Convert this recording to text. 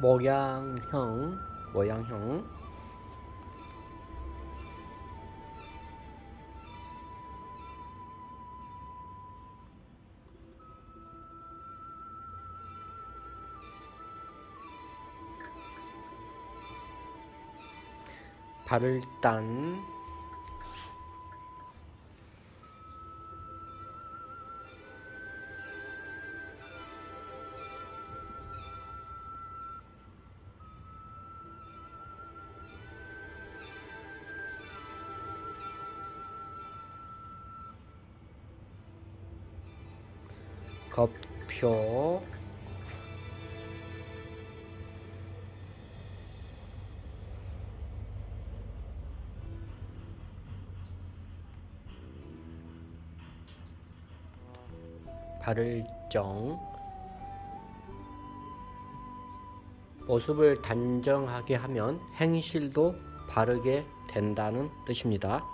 모양형, 모양형. 발을단 겉표 발을정 모습을 단정하게 하면 행실도 바르게 된다는 뜻입니다.